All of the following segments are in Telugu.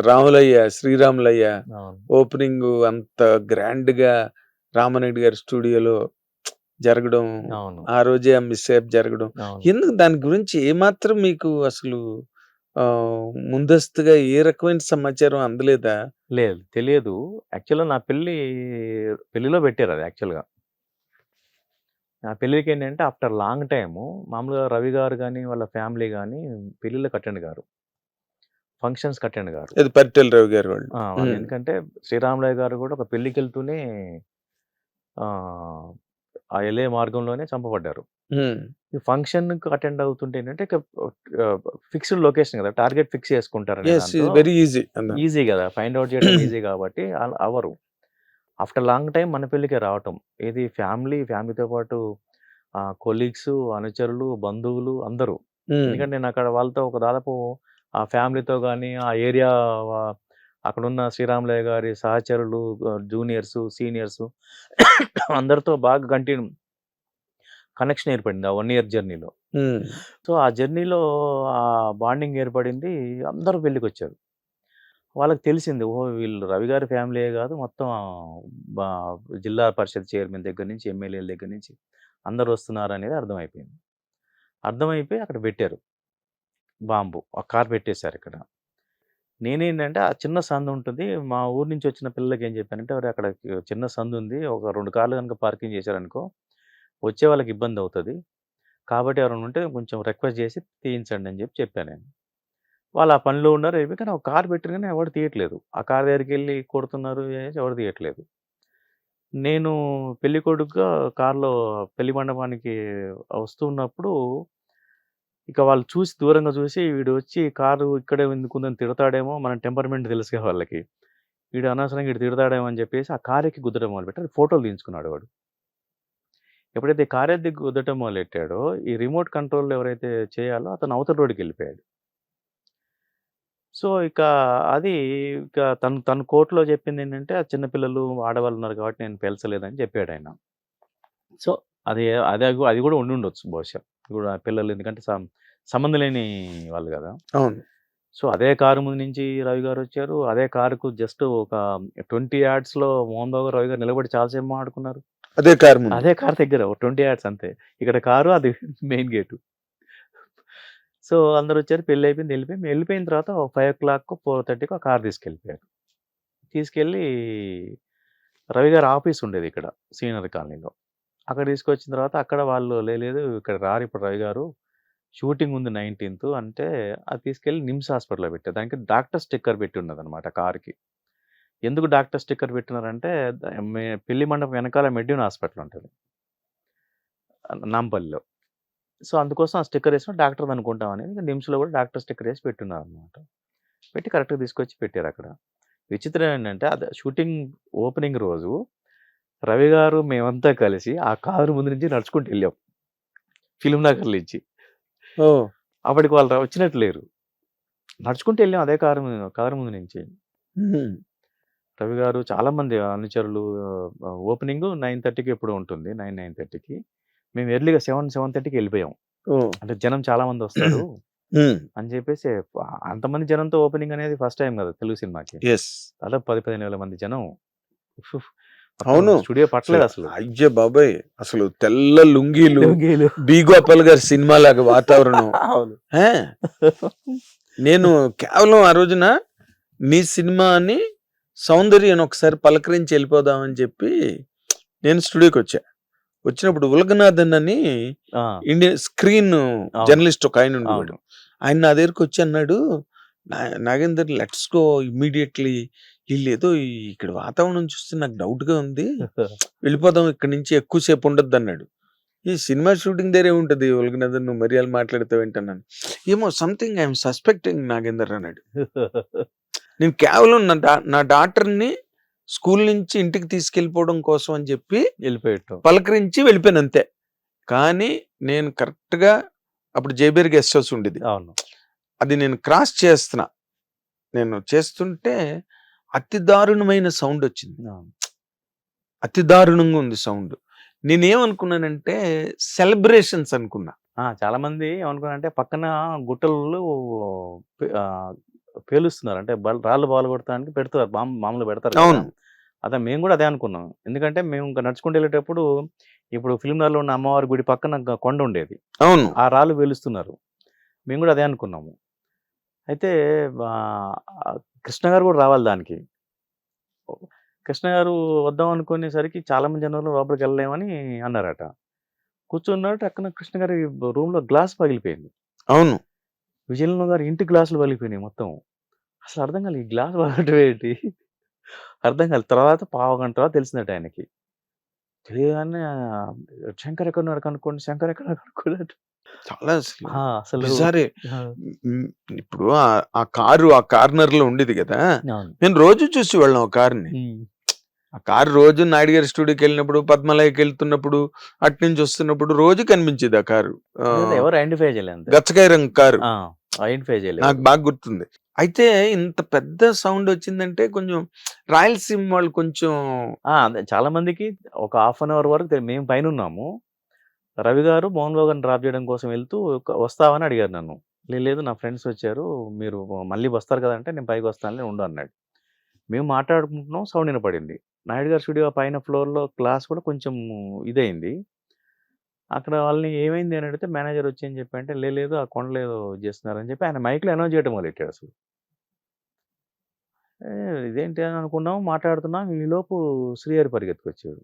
రాములయ్య శ్రీరాములయ్య ఓపెనింగ్ అంత గ్రాండ్గా రామనాయుడు గారి స్టూడియోలో జరగడం ఆ రోజే ఆ మిస్సేప్ జరగడం. ఎందుకు దాని గురించి ఏమాత్రం మీకు అసలు ముందస్తుగా ఏ రకమైన సమాచారం అందలేదా? లేదు తెలియదు. యాక్చువల్గా నా పెళ్ళి పెళ్ళిలో పెట్టారు అది యాక్చువల్గా. నా పెళ్ళికి ఏంటంటే ఆఫ్టర్ లాంగ్ టైము మామూలుగా రవి గారు కానీ వాళ్ళ ఫ్యామిలీ కానీ పెళ్ళిళ్ళకి అటెండ్ గారు. ఫంక్షన్స్కి అటెండ్ గారు. పరిటెల రవి గారు వాళ్ళు. ఆ, వాళ్ళు మ్మ్. ఎందుకంటే శ్రీరాములయ్య గారు కూడా ఒక పెళ్ళికి వెళ్తూనే ఆ, ఆ వెళ్ళే మార్గంలోనే చంపబడ్డారు. ఉమ్, ఈ ఫంక్షన్కి అటెండ్ అవుతుంటే ఏంటంటే ఫిక్స్డ్ లొకేషన్ కదా టార్గెట్ ఫిక్స్ చేసుకుంటారు వెరీ ఈజీ ఈజీ కదా ఫైండ్ అవుట్ చేయడం ఈజీ కాబట్టి అల- అవరు ఆఫ్టర్ లాంగ్ టైం మన పెళ్ళికే రావటం. ఇది ఫ్యామిలీ ఫ్యామిలీతో పాటు కొలీగ్స్ అనుచరులు బంధువులు అందరూ. ఎందుకంటే నేను అక్కడ వాళ్ళతో ఒక దాదాపు ఆ ఫ్యామిలీతో కానీ ఆ ఏరియా అక్కడ ఉన్న శ్రీరాములయ్య గారి సహచరులు జూనియర్స్ సీనియర్స్ అందరితో బాగా కంటిన్యూ కనెక్షన్ ఏర్పడింది ఆ వన్ ఇయర్ జర్నీలో. సో ఆ జర్నీలో ఆ బాండింగ్ ఏర్పడింది అందరూ పెళ్ళికి వచ్చారు వాళ్ళకి తెలిసింది ఓహో వీళ్ళు రవి గారి ఫ్యామిలీయే కాదు మొత్తం జిల్లా పరిషత్ చైర్మన్ దగ్గర నుంచి ఎమ్మెల్యేల దగ్గర నుంచి అందరు వస్తున్నారు అనేది అర్థమైపోయింది. అర్థమైపోయి అక్కడ పెట్టారు. బాంబు. ఆ కార్ పెట్టేశారు ఇక్కడ. నేనేంటంటే ఆ చిన్న సందు ఉంటుంది. మా ఊరు నుంచి వచ్చిన పిల్లలకి ఏం చెప్పానంటే "ఒరేయ్, అక్కడ చిన్న సందు ఉంది. ఒక రెండు కార్లు కనుక పార్కింగ్ చేశారనుకో వచ్చే వాళ్ళకి ఇబ్బంది అవుతుంది. కాబట్టి ఎవరైనా ఉంటే కొంచెం రిక్వెస్ట్ చేసి తీయించండి అని చెప్పి చెప్పాను నేను. వాళ్ళు ఆ పనిలో ఉన్నారు. ఏమి కానీ ఒక కార్ పెట్టిన కానీ ఎవరు తీయట్లేదు. ఆ కార్ దగ్గరికి వెళ్ళి కొడుతున్నారు ఎవరు తీయట్లేదు. నేను పెళ్ళి కొడుకుగా కారులో పెళ్ళి మండపానికి వస్తున్నప్పుడు ఇక వాళ్ళు చూసి దూరంగా చూసి వీడు వచ్చి కారు ఇక్కడే ఎందుకుందని తిడతాడేమో మన టెంపర్మెంట్ తెలుసుగా వాళ్ళకి. వీడు అనవసరంగా వీడు తిడతాడేమో అని చెప్పేసి ఆ కారుకి గుద్దడం మొదలుపెట్టాడు. ఫోటోలు తీయించుకున్నాడు వాడు. ఎప్పుడైతే కారెద్ది గుద్దటం మొదలెట్టాడో ఈ రిమోట్ కంట్రోల్ ఎవరైతే చేయాలో అతను అవతల రోడ్డుకి వెళ్ళిపోయాడు. సో ఇక అది ఇక తను తన కోర్టులో చెప్పింది ఏంటంటే ఆ చిన్నపిల్లలు ఆడవాళ్ళు ఉన్నారు కాబట్టి నేను పెంచలేదని చెప్పాడు ఆయన. సో అది అది అది కూడా ఉండి ఉండొచ్చు బహుశా. ఇప్పుడు ఆ పిల్లలు ఎందుకంటే సంబంధం లేని వాళ్ళు కదా. అవును. సో అదే కారు ముందు నుంచి రవి గారు వచ్చారు. అదే కారుకు జస్ట్ ఒక ట్వంటీ యార్డ్స్లో మోహన్ బాబు రవి గారు నిలబడి చాలాసేపు మాట్లాడుకున్నారు. అదే కార్ అదే కార్ దగ్గర ట్వంటీ యార్డ్స్ అంతే. ఇక్కడ కారు అది మెయిన్ గేటు. సో అందరు వచ్చారు పెళ్ళి అయిపోయింది వెళ్ళిపోయి వెళ్ళిపోయిన తర్వాత ఫైవ్ ఓ క్లాక్ ఫోర్ థర్టీకి ఒక కార్ తీసుకెళ్ళిపోయారు. తీసుకెళ్ళి రవి గారి ఆఫీస్ ఉండేది ఇక్కడ సీనియర్ కాలనీలో. అక్కడ తీసుకొచ్చిన తర్వాత అక్కడ వాళ్ళు "లే- లేదు ఇక్కడ రారు ఇప్పుడు రవి గారు. షూటింగ్ ఉంది నైన్టీన్త్ అంటే అది తీసుకెళ్ళి నిమ్స్ హాస్పిటల్లో పెట్టారు దానికి డాక్టర్ స్టిక్కర్ పెట్టి ఉన్నదనమాట కార్కి. ఎందుకు డాక్టర్ స్టిక్కర్ పెట్టినారంటే మే- పెళ్ళి మండపం వెనకాల మెడ్యూన్ హాస్పిటల్ ఉంటుంది. నాంపల్లిలో. సో అందుకోసం ఆ స్టిక్కర్ వేసిన డాక్టర్ అనుకుంటాం అనేది నిమ్స్లో కూడా డాక్టర్ స్టిక్కర్ వేసి పెట్టున్నారు అనమాట పెట్టి కరెక్ట్గా తీసుకొచ్చి పెట్టారు అక్కడ. విచిత్రం ఏంటంటే అది షూటింగ్ ఓపెనింగ్ రోజు రవి గారు మేమంతా కలిసి ఆ కారు ముందు నుంచి నడుచుకుంటూ వెళ్ళాం. ఫిలిం నగర్ ఇచ్చి అప్పటికి వాళ్ళు వచ్చినట్టు లేరు. నడుచుకుంటూ వెళ్ళాం అదే కారు కారు ముందు నుంచి. రవి గారు చాలా మంది అనుచరులు ఓపెనింగ్ నైన్ థర్టీకి ఎప్పుడు ఉంటుంది? నైన్ నైన్ థర్టీకి. మేము ఎర్లీగా సెవెన్ సెవెన్ థర్టీకి వెళ్ళిపోయాం. అంటే జనం చాలా మంది వస్తారు. అని చెప్పేసి అంతమంది జనంతో ఓపెనింగ్ అనేది ఫస్ట్ టైం కదా తెలుగు సినిమాకి. Yes. దాదాపు పది పదిహేను వేల మంది జనం. అవును. స్టూడియో పట్టలేదు అసలు అయ్యే బాబాయ్ అసలు తెల్ల లుంగీలు లుంగీలు. బి గోపాల్ గారి సినిమా లాగా వాతావరణం? నేను కేవలం ఆ రోజున మీ సినిమాని సౌందర్యం ఒకసారి పలకరించి వెళ్ళిపోదామని చెప్పి నేను స్టూడియోకి వచ్చా వచ్చినప్పుడు ఉలగనాథన్ అని ఇండియన్ స్క్రీన్ జర్నలిస్ట్ ఒక ఆయన ఉండేవాడు. ఆయన నా దగ్గరికి వచ్చి అన్నాడు "నా- నాగేందర్ లెట్స్ గో ఇమ్మీడియట్లీ వీళ్ళు ఏదో ఈ- ఇక్కడ వాతావరణం చూస్తే నాకు డౌట్గా ఉంది. వెళ్ళిపోదాం ఇక్కడ నుంచి ఎక్కువసేపు ఉండొద్దు అన్నాడు. ఈ సినిమా షూటింగ్ దగ్గరే ఉంటుంది ఒలిగినదర్ నువ్వు మర్యాద మాట్లాడతావు ఏంటన్నాను ఏమో సంథింగ్ ఐఎమ్ సస్పెక్టింగ్ నాగేందర్ అన్నాడు. నేను కేవలం నా డా నా డాక్టర్ని స్కూల్ నుంచి ఇంటికి తీసుకెళ్ళిపోవడం కోసం అని చెప్పి వెళ్ళిపోయటం పలకరించి వెళ్ళిపోయాను అంతే. కానీ నేను కరెక్ట్గా అప్పుడు జేబేర్ గెస్ట్ హౌస్ ఉండేది. అవును. అది నేను క్రాస్ చేస్తున్నా. నేను చేస్తుంటే అతి దారుణమైన సౌండ్ వచ్చింది. అతి దారుణంగా ఉంది సౌండ్. నేనేమనుకున్నానంటే సెలబ్రేషన్స్ అనుకున్నా. చాలా మంది ఏమనుకున్నారంటే పక్కన గుట్టలు పేలుస్తున్నారు. అంటే రాళ్ళు బాల్ కొడతానికి పెడతారు మామ- మామూలుగా పెడతారు. అవును. అదే మేము కూడా అదే అనుకున్నాం. ఎందుకంటే మేము ఇంకా నడుచుకుంటూ వెళ్ళేటప్పుడు ఇప్పుడు ఫిల్మ్నార్లో ఉన్న అమ్మవారి గుడి పక్కన కొండ ఉండేది. అవును. ఆ రాళ్ళు పేలుస్తున్నారు. మేము కూడా అదే అనుకున్నాము. అయితే కృష్ణ గారు కూడా రావాలి దానికి. కృష్ణ గారు వద్దాం అనుకునేసరికి చాలా మంది జనాలు లోపలికి వెళ్ళలేమని అన్నారట. కూర్చున్నాడు అక్కడ కృష్ణ గారి రూమ్లో గ్లాస్ పగిలిపోయింది. అవును. విజయనగరం గారి ఇంటి గ్లాసులు పగిలిపోయినాయి మొత్తం. అసలు అర్థం కాలేదు ఈ గ్లాస్ పగలటం ఏంటి? అర్థం కాలేదు. తర్వాత పావు గంట తర్వాత తెలిసిందట ఆయనకి. తెలియగానే శంకర్ ఎక్కడ కనుక్కోండి శంకర్ ఎక్కడ కనుక్కోండి చాలా అసలు ఆ, అసలు bizarre. ఆ, మ్, ఇప్పుడు ఆ- ఆ కారు ఆ కార్నర్లో ఉండేది కదా. అవును. నేను రోజు చూసి వెళ్ళాం ఆ కార్ని. ఉమ్, ఆ కారు రోజు నాయుడు గారి స్టూడియోకి వెళ్ళినప్పుడు పద్మలయకి వెళ్తున్నప్పుడు అటు నుంచి వస్తున్నప్పుడు రోజు కనిపించేది ఆ కారు. ఆ, అదే ఎవరు ఐడెంటిఫై చేయలేదు అంతే. గచ్చకాయ రంగు కారు చేయలేదు. నాకు బాగా గుర్తుంది. అయితే ఇంత పెద్ద సౌండ్ వచ్చిందంటే కొంచెం రాయలసీమ వాళ్ళు కొంచెం ఆ, అదే చాలా మందికి ఒక హాఫ్ అన్ అవర్ వరకు తెలి- మేము పైన ఉన్నాము. రవి గారు మోహన్ బాబు గారిని డ్రాప్ చేయడం కోసం వెళ్తూ వస్తావని అడిగారు నన్ను. లేదు నా ఫ్రెండ్స్ వచ్చారు మీరు మళ్ళీ వస్తారు కదంటే నేను పైకి వస్తానని ఉండు అన్నాడు. మేము మాట్లాడుకుంటున్నాం సౌండ్ వినపడింది. నాయుడు గారి స్టూడియో పైన ఫ్లోర్లో క్లాస్ కూడా కొంచెం ఇదైంది. అక్కడ వాళ్ళని ఏమైంది అని అడిగితే మేనేజర్ వచ్చి అని చెప్పి అంటే లేదు ఆ కొండలేదో చేస్తున్నారని చెప్పి ఆయన మైక్లో అనౌన్స్ చేయడం మొదలెట్టాడు అసలు. ఇదేంటి అని అనుకున్నాం మాట్లాడుతున్నాం ఈలోపు లోపు శ్రీహరి పరిగెత్తుకొచ్చాడు.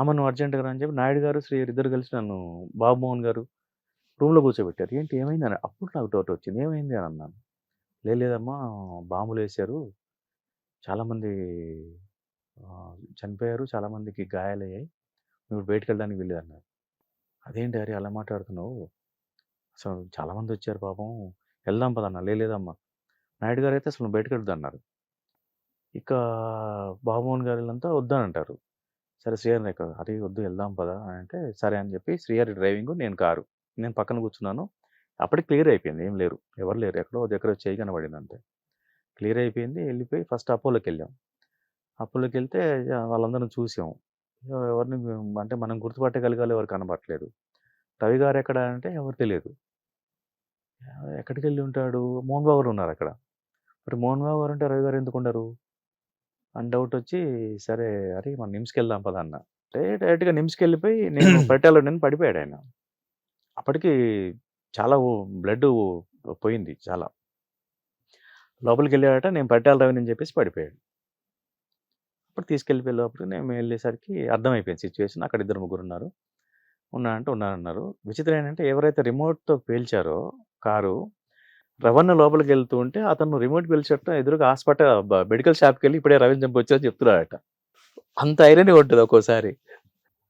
అమ్మ నువ్వు అర్జెంట్గా అని చెప్పి నాయుడు గారు శ్రీ ఇద్దరు కలిసి నన్ను బాబుమోహన్ గారు రూమ్లో కూర్చోబెట్టారు. ఏంటి ఏమైంది అని అప్పుడు నాకు డౌట్ వచ్చింది. ఏమైంది అని అన్నాను. లేదమ్మా బాంబులు వేశారు. చాలామంది చనిపోయారు. చాలామందికి గాయాలయ్యాయి. నువ్వు బయటకు వెళ్ళడానికి వెళ్ళేది అన్నారు అదేంటి హరి అలా మాట్లాడుతున్నావు? అసలు చాలామంది వచ్చారు పాపం. వెళ్దాం పదన్నా లేదమ్మా. నాయుడు గారు అయితే అసలు బయటకు వెళ్తా అన్నారు. ఇక బాబుమోహన్ గారు వీళ్ళంతా వద్దానంటారు సరే శ్రీహరి నాకు హరి వద్దు వెళ్దాం పదా అని అంటే సరే అని చెప్పి శ్రీహరి డ్రైవింగ్ నేను కారు. నేను పక్కన కూర్చున్నాను. అప్పటికి క్లియర్ అయిపోయింది. ఏం లేరు. ఎవరు లేరు. ఎక్కడో దగ్గర చేయి కనబడింది అంతే. క్లియర్ అయిపోయింది. వెళ్ళిపోయి ఫస్ట్ అపోలోకి వెళ్ళాం. అపోలోకి వెళ్తే ఇక వాళ్ళందరం చూసాం. ఇక ఎవరిని అంటే మనం గుర్తుపట్టగలగాలి ఎవరు కనబట్టలేదు రవి గారు ఎక్కడ అంటే ఎవరు తెలియదు. ఎక్కడికి వెళ్ళి ఉంటాడు? మోహన్ బాబు గారు ఉన్నారు అక్కడ. మరి మోహన్ బాబు గారు అంటే రవి గారు ఎందుకు ఉండరు? అని డౌట్ వచ్చి సరే అరే మనం నిమ్స్కి వెళ్దాం పద అన్న. డైరెక్ట్గా నిమ్స్కి వెళ్ళిపోయి నేను పెట్టాలో నేను పడిపోయాడు ఆయన. అప్పటికి చాలా బ్లడ్ పోయింది చాలా. లోపలికి వెళ్ళాడట నేను పెట్టాలి రవి అని చెప్పేసి పడిపోయాడు. అప్పుడు తీసుకెళ్ళిపోయే లోపలికి నేను వెళ్ళేసరికి అర్థమైపోయింది సిచ్యువేషన్ అక్కడ ఇద్దరు ముగ్గురు ఉన్నారు. ఉన్నా అంటే ఉన్నారన్నారు విచిత్రం ఏంటంటే ఎవరైతే రిమోట్తో పేల్చారో కారు రవణ లోపలికి వెళ్తూ ఉంటే అతను రిమోట్ పిలిచట్టు ఎదురుగా హాస్పిటల్ మెడికల్ షాప్కి వెళ్ళి ఇప్పుడే రవిని చంపొచ్చని చెప్తున్నాడట. అంత ఐరనీ ఉంటుంది ఒక్కోసారి.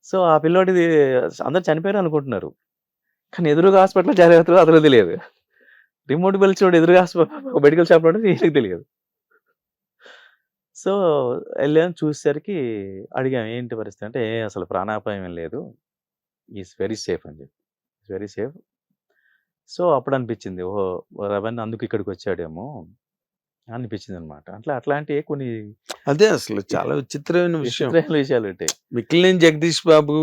సో ఆ పిల్లోడిది అందరు చనిపోయారు అనుకుంటున్నారు. కానీ ఎదురుగా హాస్పిటల్ జాగ్రత్తలు అతను తెలియదు. రిమోట్ పిలిచినోడు ఎదురుగా హాస్పిటల్ మెడికల్ షాప్లో ఉంటే తెలియదు. సో వెళ్ళాను చూసేసరికి అడిగాం ఏంటి పరిస్థితి? అంటే అసలు ప్రాణాపాయం లేదు. ఈస్ వెరీ సేఫ్ అని చెప్పి. వెరీ సేఫ్ సో అప్పుడు అనిపించింది ఓహో! రవణ్ అందుకు ఇక్కడికి వచ్చాడేమో అనిపించింది అనమాట అట్లా అట్లాంటివి కొన్ని అదే అసలు చాలా విచిత్రమైన విషయం. విషయాలు ఉంటాయి మిక్కిలేని జగదీష్ బాబు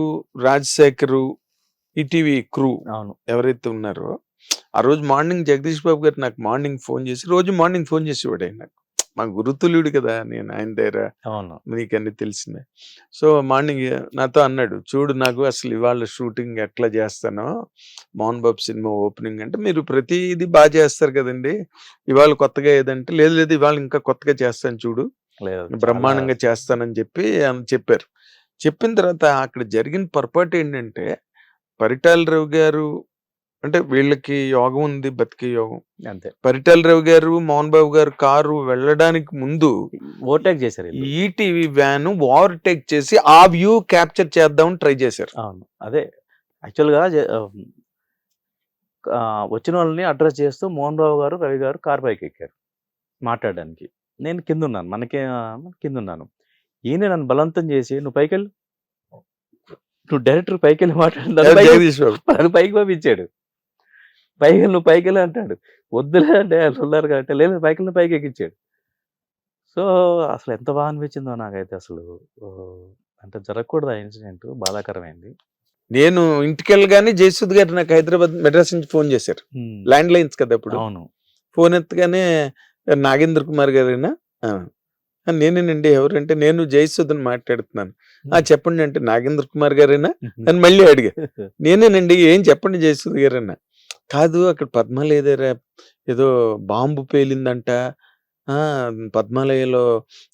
రాజశేఖరు ఈటీవీ క్రూ అవును. ఎవరైతే ఉన్నారో ఆ రోజు మార్నింగ్ జగదీష్ బాబు గారు నాకు మార్నింగ్ ఫోన్ చేసి రోజు మార్నింగ్ ఫోన్ చేసేవాడు నాకు మా గురుతుల్యుడు కదా నేను ఆయన దగ్గర అవును. నీకన్నీ తెలిసిందే. సో మార్నింగ్ నాతో అన్నాడు చూడు నాకు అసలు ఇవాళ షూటింగ్ ఎట్లా చేస్తానో మోహన్ బాబు సినిమా ఓపెనింగ్ అంటే మీరు ప్రతిదీ బాగా చేస్తారు కదండి. ఇవాళ కొత్తగా ఏదంటే లేదు లేదు ఇవాళ ఇంకా కొత్తగా చేస్తాను చూడు. బ్రహ్మాండంగా చేస్తానని చెప్పి చెప్పారు. చెప్పిన తర్వాత అక్కడ జరిగిన పొరపాటు ఏంటంటే పరిటాల రవి గారు అంటే వీళ్ళకి యోగం ఉంది బతికే యోగం. అంతే. పరిటాల రవి గారు మోహన్ బాబు గారు కారు వెళ్ళడానికి ముందు ఓవర్టేక్ చేశారు వీళ్ళు. ఈటీవీ వ్యాన్ ఓవర్టేక్ చేసి ఆ వ్యూ క్యాప్చర్ చేద్దామని ట్రై చేశారు. అవును. అదే. యాక్చువల్గా జ- ఆ, వచ్చిన వాళ్ళని అడ్రస్ చేస్తూ మోహన్ బాబు గారు రవి గారు కార్ పైకి ఎక్కారు మాట్లాడడానికి. నేను కింద ఉన్నాను మనకే ఆ, కింద ఉన్నాను ఈయన నన్ను బలవంతం చేసి నువ్వు పైకి వెళ్ళు నువ్వు డైరెక్టర్ పైకి వెళ్ళి మాట్లాడు. నన్ను పైకి- జగదీష్ బాబు? నన్ను పైకి పంపించాడు. పైకి నువ్వు పైకి వెళ్ళి అంటాడు. వద్దులే అంటే వాళ్ళు ఉన్నారు కాబట్టి లేదు పైకి వెళ్ళి పైకి ఎక్కించాడు. సో అసలు ఎంత బాగా అనిపించిందో నాకైతే అసలు. అంటే జరగకూడదు ఆ ఇన్సిడెంట్. బాధాకరమైంది. నేను ఇంటికి వెళ్ళగానే జయసుద్ గారు నాకు హైదరాబాద్ మెడ్రాస్ నుంచి ఫోన్ చేశారు. ల్యాండ్ లైన్స్ కదా అప్పుడు అవును. ఫోన్ ఎత్తగానే నాగేంద్ర కుమార్ గారేనా? నేనేనండి ఎవరంటే నేను జయసుధన్ మాట్లాడుతున్నాను. ఆ చెప్పండి అంటే నాగేంద్ర కుమార్ గారేనా? అని మళ్ళీ అడిగా. నేనేనండి ఏం చెప్పండి జయసుధ గారన్నా కాదు. అక్కడ పద్మాలయదేరా ఏదో బాంబు పేలిందంట. ఆ! పద్మాలయలో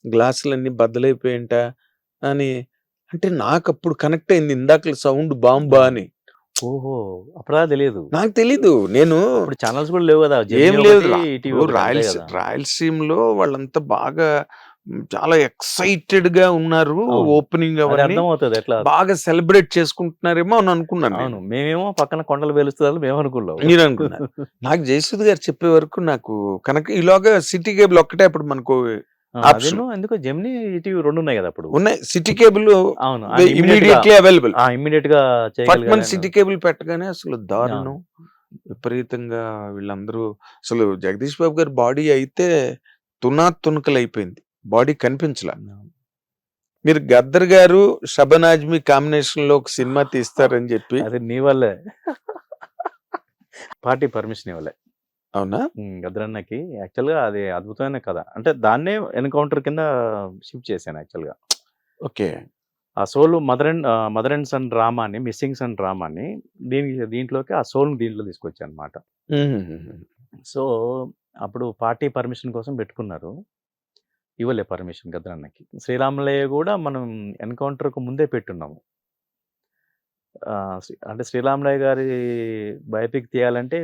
గ్లాసులన్నీ బద్దలైపోయింట అని. అంటే నాకు అప్పుడు కనెక్ట్ అయింది ఇందాక సౌండ్ బాంబా అని. ఓహో! అప్పుడా తెలియదు నాకు తెలీదు. నేను ఇప్పుడు ఛానల్స్ కూడా లేవు కదా! ఏం జెమినీ లేదు ఒకటి, రా- ఈటీవీ ఇప్పుడు ఒకటి అంతే రాయలసీ కదా. రాయలసీమలో వాళ్ళంతా బాగా చాలా ఎక్సైటెడ్గా ఉన్నారు. ఓపెనింగ్ అర్థమవుతుంది ఎట్లా బాగా సెలబ్రేట్ చేసుకుంటున్నారేమో అని అనుకున్నాను అవును. మేమేమో పక్కన కొండలు పేలుస్తుందని మేము అనుకున్నాం. నేను అనుకున్నాను నాకు జయసుద్ గారు చెప్పే వరకు నాకు కనుక ఈలోగా సిటీ కేబుల్ ఒక్కటే అప్పుడు మనకు ఎందుకో జెమినీ ఈటీవీ రెండు ఉన్నాయి కదా అప్పుడు. ఉన్నాయి. సిటీ కేబుల్ అవును ఇమీడియట్లీ అవైలబుల్ ఇమీడియట్గా సిటీ కేబుల్ పెట్టగానే అసలు దారుణం. విపరీతంగా వీళ్ళందరూ అసలు జగదీష్ బాబు గారి బాడీ అయితే తునా తునకలు అయిపోయింది బాడీ కనిపించలా. మీరు గద్దర్ గారు షబన్ ఆజ్మీ కాంబినేషన్లో ఒక సినిమా తీస్తారని చెప్పి. అది నీ వల్లే. పార్టీ పర్మిషన్ ఇవ్వలే. అవునా? ఉమ్, గద్రన్నకి యాక్చువల్గా అది అద్భుతమైన కథ. అంటే దాన్నే ఎన్కౌంటర్ కింద షిఫ్ట్ చేశాను యాక్చువల్గా ఓకే. ఆ soul mother and mother and son డ్రామాని missing son డ్రామాని దీనికి దీంట్లోకి ఆ సోల్ దీంట్లో తీసుకొచ్చాను అనమాట సో అప్పుడు పార్టీ పర్మిషన్ కోసం పెట్టుకున్నారు. ఇవ్వలే పర్మిషన్ గద్రన్నకి శ్రీరాములయ్య కూడా మనం ఎన్కౌంటర్కు ముందే పెట్టున్నాము. అంటే శ్రీరాములయ్య గారి బయోపిక్ తీయాలంటే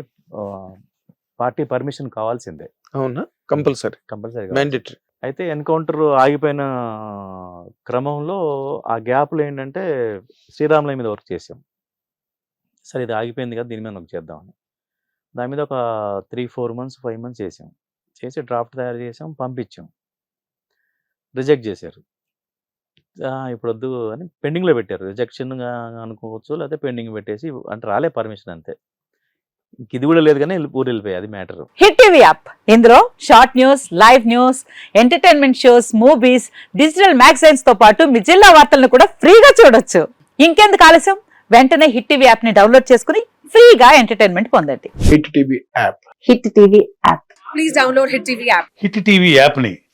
పార్టీ పర్మిషన్ కావాల్సిందే. అవునా? కంపల్సరీ. Compulsory mandatory. అయితే ఎన్కౌంటర్ ఆగిపోయిన క్రమంలో ఆ గ్యాప్లో ఏంటంటే శ్రీరాములయ్య మీద వర్క్ చేసాం సరే ఇది ఆగిపోయింది కదా దీని మీద వర్క్ చేద్దామని. దాని మీద ఒక three four months five months చేసాం చేసి డ్రాఫ్ట్ తయారు చేసాం పంపించాం. రిజెక్ట్ చేశారు. ఆ, ఇప్పుడు వద్దు అని పెండింగ్లో పెట్టారు. రిజెక్షన్ అనుకోవచ్చు లేకపోతే పెండింగ్ పెట్టేసి అంటే రాలే పర్మిషన్ అంతే. ఇంక ఇది కూడా లేదు కానీ వెళ్ళి- ఊరు వెళ్ళిపోయాయి అది మ్యాటర్. Hit TV app. ఇందులో short news live news entertainment shows movies digital మ్యాగజైన్స్తో పాటు మీ జిల్లా వార్తలను కూడా ఫ్రీగా చూడొచ్చు. ఇంకెందుకు ఆలస్యం? వెంటనే హిట్ టీవీ యాప్ని డౌన్లోడ్ చేసుకుని ఫ్రీగా ఎంటర్టైన్మెంట్ పొందండి. Hit TV app. Hit TV app. Please download Hit TV app. Hit TV యాప్ని